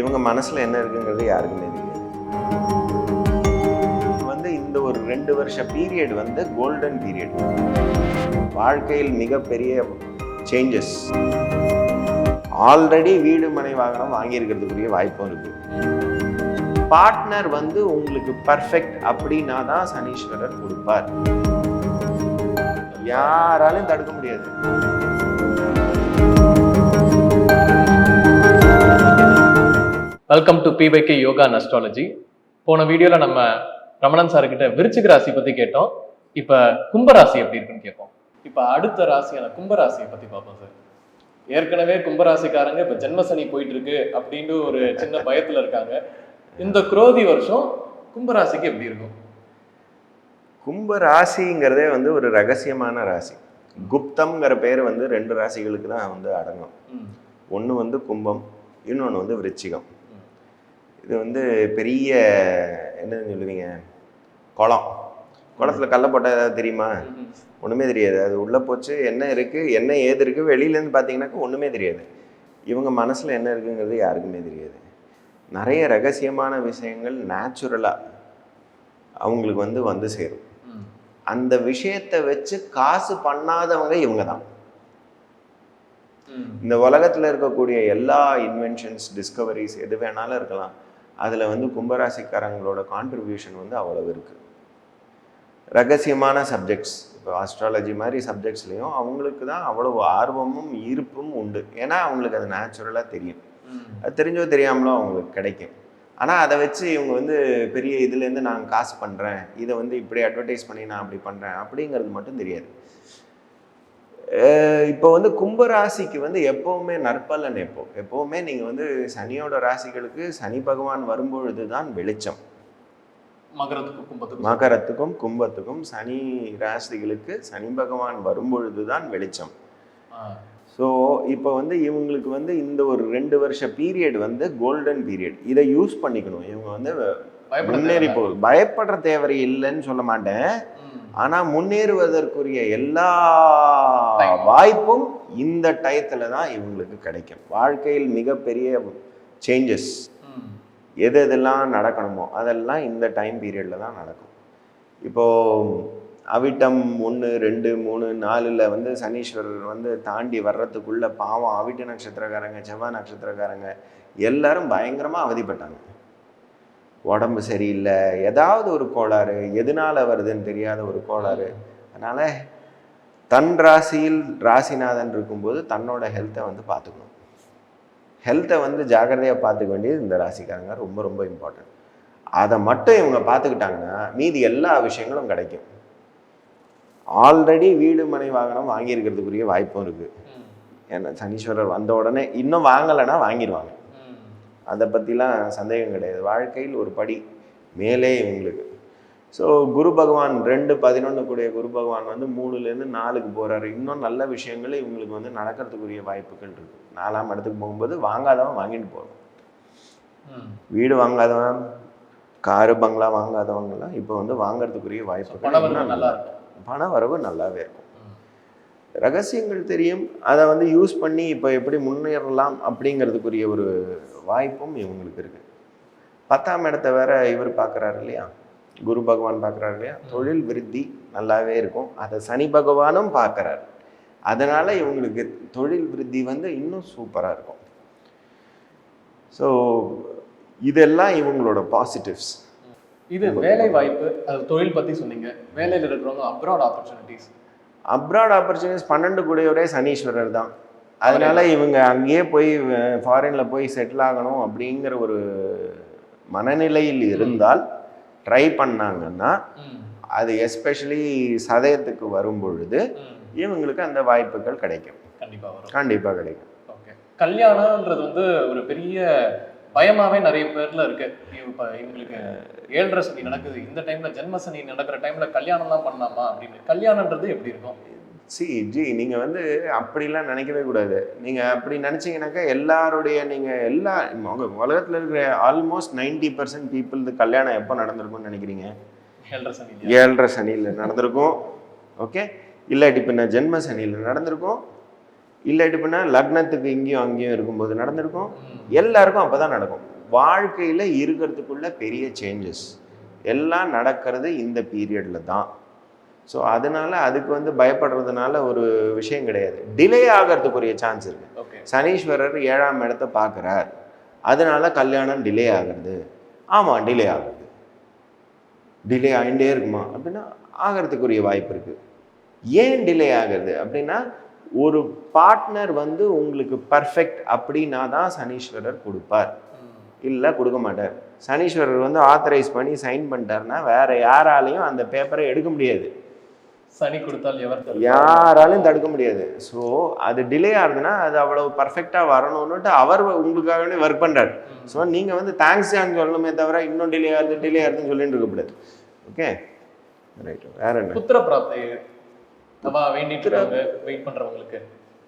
இவங்க மனசில் என்ன இருக்குங்கிறது யாருக்குமே தெரியாது. வந்து இந்த ஒரு ரெண்டு வருஷ பீரியட் வந்து கோல்டன் பீரியட் வாழ்க்கையில் மிகப்பெரிய சேஞ்சஸ் ஆல்ரெடி வீடு மனை வாகனம் வாங்கியிருக்கிறதுக்குரிய வாய்ப்பும் இருக்குது பார்ட்னர் வந்து உங்களுக்கு பர்ஃபெக்ட் அப்படின்னா தான் சனீஸ்வரர் கொடுப்பார். யாராலும் தடுக்க முடியாது. வெல்கம் டு பிபைகே யோகா அண்ட் அஸ்ட்ராலஜி போன வீடியோல நம்ம ரமணன் சார் கிட்ட விருச்சிக ராசி பத்தி கேட்டோம். இப்ப கும்பராசி எப்படி இருக்குன்னு கேட்போம். இப்ப அடுத்த ராசியான கும்பராசியை பத்தி பார்ப்போம் சார் ஏற்கனவே கும்பராசிக்காரங்க இப்ப ஜென்மசனி போயிட்டு இருக்கு அப்படின்னு ஒரு சின்ன பயத்துல இருக்காங்க. இந்த குரோதி வருஷம் கும்பராசிக்கு எப்படி இருக்கும்? கும்ப ராசிங்கிறதே வந்து ஒரு ரகசியமான ராசி. குப்தம்ங்கிற பேர் வந்து ரெண்டு ராசிகளுக்கு தான் வந்து அடங்கும். ஒன்று வந்து கும்பம் இன்னொன்று வந்து விருச்சிகம். இது வந்து பெரிய என்னன்னு சொல்லுவீங்க? குளம். குளத்துல கல்ல போட்டால் ஏதாவது தெரியுமா? ஒன்றுமே தெரியாது. அது உள்ளே போச்சு என்ன இருக்குது என்ன ஏது இருக்குது வெளியிலேருந்து பார்த்தீங்கன்னாக்கா ஒன்றுமே தெரியாது. இவங்க மனசில் என்ன இருக்குங்கிறது யாருக்குமே தெரியாது. நிறைய ரகசியமான விஷயங்கள் நேச்சுரலாக அவங்களுக்கு வந்து வந்து சேரும். அந்த விஷயத்தை வச்சு காசு பண்ணாதவங்க இவங்க தான். இந்த உலகத்தில் இருக்கக்கூடிய எல்லா இன்வென்ஷன்ஸ் டிஸ்கவரிஸ் எது வேணாலும் இருக்கலாம். அதில் வந்து கும்பராசிக்காரங்களோட கான்ட்ரிபியூஷன் வந்து அவ்வளவு இருக்குது ரகசியமான சப்ஜெக்ட்ஸ் இப்போ ஆஸ்ட்ராலஜி மாதிரி சப்ஜெக்ட்ஸ்லேயும் அவங்களுக்கு தான் அவ்வளவு ஆர்வமும் ஈர்ப்பும் உண்டு. ஏன்னா அவங்களுக்கு அது நேச்சுரலாக தெரியும். அது தெரிஞ்சோ தெரியாமலோ அவங்களுக்கு கிடைக்கும். ஆனால் அதை வச்சு இவங்க வந்து பெரிய இதுலேருந்து நான் காசு பண்ணுறேன் இதை வந்து இப்படி அட்வர்டைஸ் பண்ணி நான் அப்படி பண்ணுறேன் அப்படிங்கிறது மட்டும் தெரியாது. இப்போ வந்து கும்ப ராசிக்கு வந்து எப்போவுமே நற்பலன் எப்போ? எப்போவுமே நீங்கள் வந்து சனியோட ராசிகளுக்கு சனி பகவான் வரும்பொழுது தான் வெளிச்சம். மகரத்துக்கும் கும்பத்துக்கும் மகரத்துக்கும் கும்பத்துக்கும் சனி ராசிகளுக்கு சனி பகவான் வரும்பொழுது தான் வெளிச்சம். ஸோ இப்போ வந்து இவங்களுக்கு வந்து இந்த ஒரு ரெண்டு வருஷ பீரியட் வந்து கோல்டன் பீரியட். இதை யூஸ் பண்ணிக்கணும். இவங்க வந்து முன்னேறி. போகுது பயப்படுற தேவை இல்லைன்னு சொல்ல மாட்டேன் ம். ஆனால் முன்னேறுவதற்குரிய எல்லா. வாய்ப்பும் இந்த டயத்துல தான் இவங்களுக்கு கிடைக்கும் வாழ்க்கையில் மிகப்பெரிய சேஞ்சஸ். எது எதெல்லாம் நடக்கணுமோ அதெல்லாம் இந்த டைம் பீரியடில் தான் நடக்கும் இப்போது அவிட்டம் ஒன்று ரெண்டு மூணு நாலில் வந்து சனீஸ்வரர் வந்து தாண்டி வர்றதுக்குள்ள பாவம் அவிட்ட நட்சத்திரக்காரங்க செவ்வாய் நட்சத்திரக்காரங்க எல்லாரும் பயங்கரமாக அவதிப்பட்டாங்க உடம்பு சரியில்லை. ஏதாவது ஒரு கோளாறு. எதனால வருதுன்னு தெரியாத ஒரு கோளாறு. அதனால் தன் ராசியில் ராசிநாதன் இருக்கும்போது தன்னோட ஹெல்த்தை வந்து பார்த்துக்கணும். ஹெல்த்தை வந்து ஜாக்கிரதையாக பார்த்துக்க வேண்டியது இந்த ராசிக்காரங்க. ரொம்ப ரொம்ப இம்பார்ட்டன்ட் அதை மட்டும் இவங்க பார்த்துக்கிட்டாங்கன்னா மீதி எல்லா விஷயங்களும் கிடைக்கும். ஆல்ரெடி வீடு மனை வாகனம் வாங்கியிருக்கிறதுக்குரிய வாய்ப்பும் இருக்குது. ஏன்னா சனீஸ்வரர் வந்த உடனே இன்னும் வாங்கலைன்னா வாங்கிடுவாங்க. அதை பற்றிலாம் சந்தேகம் கிடையாது. வாழ்க்கையில் ஒரு படி மேலே இவங்களுக்கு ஸோ குரு பகவான் ரெண்டு பதினொன்று கூடிய குரு பகவான் வந்து மூணுலேருந்து நாலுக்கு போகிறாரு இன்னும் நல்ல விஷயங்கள் இவங்களுக்கு வந்து நடக்கிறதுக்குரிய வாய்ப்புகள் இருக்குது நாலாம் இடத்துக்கு போகும்போது வாங்காதவன் வாங்கிட்டு போகணும். வீடு வாங்காதவன் காரு பங்களா வாங்காதவங்கலாம் இப்போ வந்து வாங்குறதுக்குரிய So, வாய்ப்புகள் பண வரவு இன்னும் நல்லா இருக்கும் பண வரவு நல்லாவே இருக்கும். ரகசியங்கள் தெரியும். அதை வந்து யூஸ் பண்ணி இப்போ எப்படி முன்னேறலாம் அப்படிங்கிறதுக்குரிய ஒரு வாய்ப்பும் இவங்களுக்கு இருக்கு. பத்தாம் இடத்த வேற இவர் பார்க்குறாரு இல்லையா? குரு பகவான் பார்க்குறாரு இல்லையா? தொழில் விருத்தி நல்லாவே இருக்கும். அதை சனி பகவானும் பார்க்குறாரு. அதனால இவங்களுக்கு தொழில் விருத்தி வந்து இன்னும் சூப்பராக இருக்கும். ஸோ இதெல்லாம் இவங்களோட பாசிட்டிவ்ஸ் இது வேலை வாய்ப்பு அது தொழில் பத்தி சொன்னீங்க. வேலையில இருக்கிறவங்க அப்ராட் ஆப்பர்ச்சுனிட்டிஸ் அப்ராட் ஆப்பர்ச்சுனிட்டிஸ் பன்னெண்டு கூடியவரே சனீஸ்வரர் தான். அதனால இவங்க அங்கேயே போய் ஃபாரின்ல போய் செட்டில் ஆகணும் அப்படிங்கிற ஒரு மனநிலையில் இருந்தால் ட்ரை பண்ணாங்கன்னா அது எஸ்பெஷலி சதயத்துக்கு வரும் பொழுது இவங்களுக்கு அந்த வாய்ப்புகள் கிடைக்கும். கண்டிப்பா வரும். கண்டிப்பாக கிடைக்கும். ஓகே. கல்யாணம்ன்றது வந்து ஒரு பெரிய பயமாவே நிறைய பேர்ல இருக்கு. இப்ப இவங்களுக்கு ஏழரை சனி நடக்குது. இந்த டைம்ல ஜென்ம சனி நடக்கிற டைம்ல கல்யாணம் தான் பண்ணலாமா அப்படின்னு. கல்யாணம்ன்றது எப்படி இருக்கும்? சி ஜி நீங்கள் வந்து அப்படிலாம் நினைக்கவே கூடாது. நீங்கள் அப்படி நினச்சிங்கனாக்கா எல்லாருடைய நீங்கள் எல்லா உலகத்தில் இருக்கிற ஆல்மோஸ்ட் நைன்டி பர்சன்ட் பீப்புள் கல்யாணம் எப்போ நடந்திருக்கும்னு நினைக்கிறீங்க? ஏழரை சனி ஏழரை சனியில் நடந்திருக்கும். ஓகே? இல்லாட்டி பின்ன ஜென்ம சனியில் நடந்திருக்கும். இல்லாட்டி பண்ணா லக்னத்துக்கு இங்கேயும் அங்கேயும் இருக்கும்போது நடந்திருக்கும். எல்லாருக்கும் அப்போ தான் நடக்கும். வாழ்க்கையில் இருக்கிறதுக்குள்ள பெரிய சேஞ்சஸ் எல்லாம் நடக்கிறது இந்த பீரியடில் தான். ஸோ அதனால அதுக்கு வந்து பயப்படுறதுனால ஒரு விஷயம் கிடையாது. டிலே ஆகிறதுக்குரிய சான்ஸ் இருக்கு. சனீஸ்வரர் ஏழாம் இடத்தை பார்க்குறார். அதனால கல்யாணம் டிலே ஆகிறது. ஆமாம் டிலே ஆகுது. டிலே ஆகிட்டே இருக்குமா? அப்படின்னா ஆகிறதுக்குரிய வாய்ப்பு இருக்குது ஏன் டிலே ஆகுது அப்படின்னா ஒரு பார்ட்னர் வந்து உங்களுக்கு பர்ஃபெக்ட் அப்படின்னா தான் சனீஸ்வரர் கொடுப்பார். இல்லை கொடுக்க மாட்டார். சனீஸ்வரர் வந்து ஆத்தரைஸ் பண்ணி சைன் பண்ணிட்டாருன்னா வேற யாராலையும் அந்த பேப்பரை எடுக்க முடியாது. சனி கொடுத்தால் எவர்? யாராலையும் தடுக்க முடியாது. ஸோ அது டிலே ஆகுதுன்னா அது அவ்வளவு பர்ஃபெக்டாக வரணும்னுட்டு அவர் உங்களுக்காகவே ஒர்க் பண்ணுறாரு. ஸோ நீங்கள் வந்து தேங்க்ஸ் சொல்லணுமே தவிர இன்னும் டிலே ஆகுது டிலே ஆகுதுன்னு சொல்லிட்டு இருக்கக்கூடாது ஓகே ரைட் வேற என்ன? புத்திர பிராப்தி அவ வேண்டிட்டு வெயிட் பண்றவங்களுக்கு.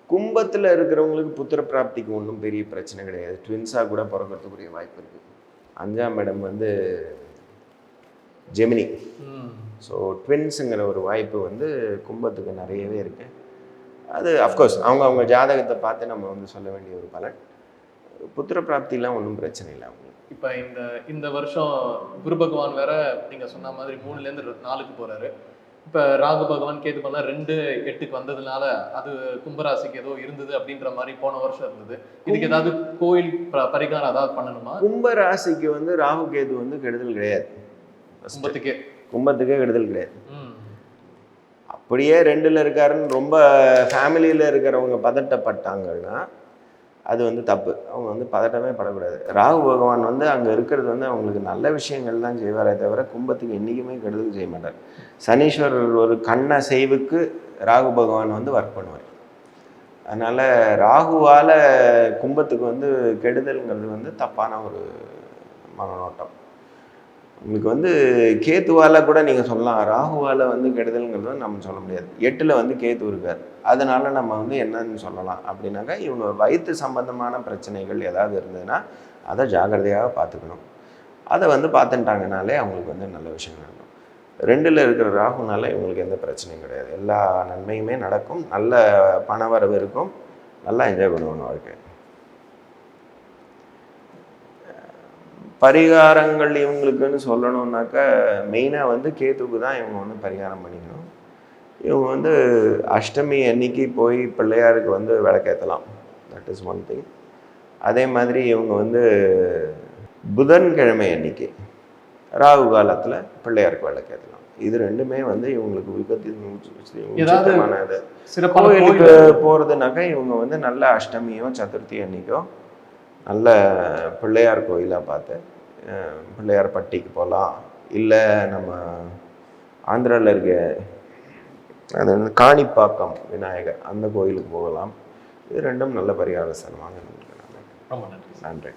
கும்பத்தில் இருக்கிறவங்களுக்கு புத்திர பிராப்திக்கு ஒன்றும் பெரிய பிரச்சனை கிடையாது. ட்வின்ஸாக கூட பிறக்கிறதுக்குரிய வாய்ப்பு இருக்குது அஞ்சாம் இடம் வந்து ஜெமினி. ஸோ ட்வின்ஸுங்கிற ஒரு வாய்ப்பு வந்து கும்பத்துக்கு நிறையவே இருக்குது அது அஃப்கோர்ஸ் அவங்க அவங்க ஜாதகத்தை பார்த்து நம்ம வந்து சொல்ல வேண்டிய ஒரு பலன். புத்திர பிராப்திலாம் ஒன்றும் பிரச்சனை இல்லை அவங்களுக்கு. இப்ப இந்த இந்த வருஷம் குரு பகவான் வேற நீங்க சொன்ன மாதிரி மூணுல இருந்து ரெ- நாலுக்கு போறாரு. இப்ப ராகு பகவான் கேது பண்ணா ரெண்டு எட்டுக்கு வந்ததுனால அது கும்பராசிக்கு ஏதோ இருந்தது அப்படின்ற மாதிரி போன வருஷம் இருந்தது இதுக்கு ஏதாவது கோயில் பரிகாரம் ஏதாவது பண்ணணுமா கும்ப ராசிக்கு வந்து ராகு கேது வந்து கெடுதல் கிடையாது. கும்பத்துக்கே கும்பத்துக்கே கெடுதல் கிடையாது. அப்படியே ரெண்டில் இருக்காருன்னு ரொம்ப ஃபேமிலியில் இருக்கிறவங்க பதட்டப்பட்டாங்கன்னா அது வந்து தப்பு. அவங்க வந்து பதட்டமே படக்கூடாது. ராகு பகவான் வந்து அங்கே இருக்கிறது வந்து அவங்களுக்கு நல்ல விஷயங்கள் தான் செய்வாரே தவிர கும்பத்துக்கு என்றைக்குமே கெடுதல் செய்ய மாட்டார். சனீஸ்வரர் ஒரு கண்ண செய்வுக்கு ராகு பகவான் வந்து ஒர்க் பண்ணுவார். அதனால் ராகுவால் கும்பத்துக்கு வந்து கெடுதல்ங்கிறது வந்து தப்பான ஒரு மனநோட்டம். உங்களுக்கு வந்து கேத்துவால கூட நீங்கள் சொல்லலாம். ராகுவால வந்து கெடுதல்ங்கிறது நம்ம சொல்ல முடியாது. எட்டில் வந்து கேத்து இருக்கார். அதனால நம்ம வந்து என்னன்னு சொல்லலாம். அப்படின்னாக்கா இவங்க வயிற்று சம்பந்தமான பிரச்சனைகள் ஏதாவது இருந்ததுன்னா அதை ஜாக்கிரதையாக பார்த்துக்கணும். அதை வந்து பார்த்துட்டாங்கனாலே அவங்களுக்கு வந்து நல்ல விஷயம் நடக்கும். ரெண்டில் இருக்கிற ராகுனால இவங்களுக்கு எந்த பிரச்சனையும் கிடையாது. எல்லா நன்மையுமே நடக்கும். நல்ல பணவரவு இருக்கும். நல்லா என்ஜாய் பண்ணுவாங்க வாழ்க்கை. பரிகாரங்கள் இவங்களுக்குன்னு சொல்லணும்னாக்கா மெயினாக வந்து கேத்துக்கு தான் இவங்க வந்து பரிகாரம் பண்ணிக்கணும். இவங்க வந்து அஷ்டமி அன்னைக்கு போய் பிள்ளையாருக்கு வந்து விளக்கேற்றலாம் தட் இஸ் ஒன் திங் அதே மாதிரி இவங்க வந்து புதன்கிழமை அன்னைக்கு ராகு காலத்தில் பிள்ளையாருக்கு விளக்கேற்றலாம் இது ரெண்டுமே வந்து இவங்களுக்கு விபத்து கோயிலுக்கு கோயில் போகிறதுனாக்கா இவங்க வந்து நல்ல அஷ்டமியோ சதுர்த்தி அன்னைக்கோ நல்ல பிள்ளையார் கோயிலாக பார்த்து பிள்ளையார் பட்டிக்கு போகலாம் இல்லை நம்ம ஆந்திராவில் இருக்க அது வந்து காணிப்பாக்கம் விநாயகர் அந்த கோயிலுக்கு போகலாம். இது ரெண்டும் நல்ல பரிகார ஸ்தலமாக ரொம்ப நன்றி. நன்றி.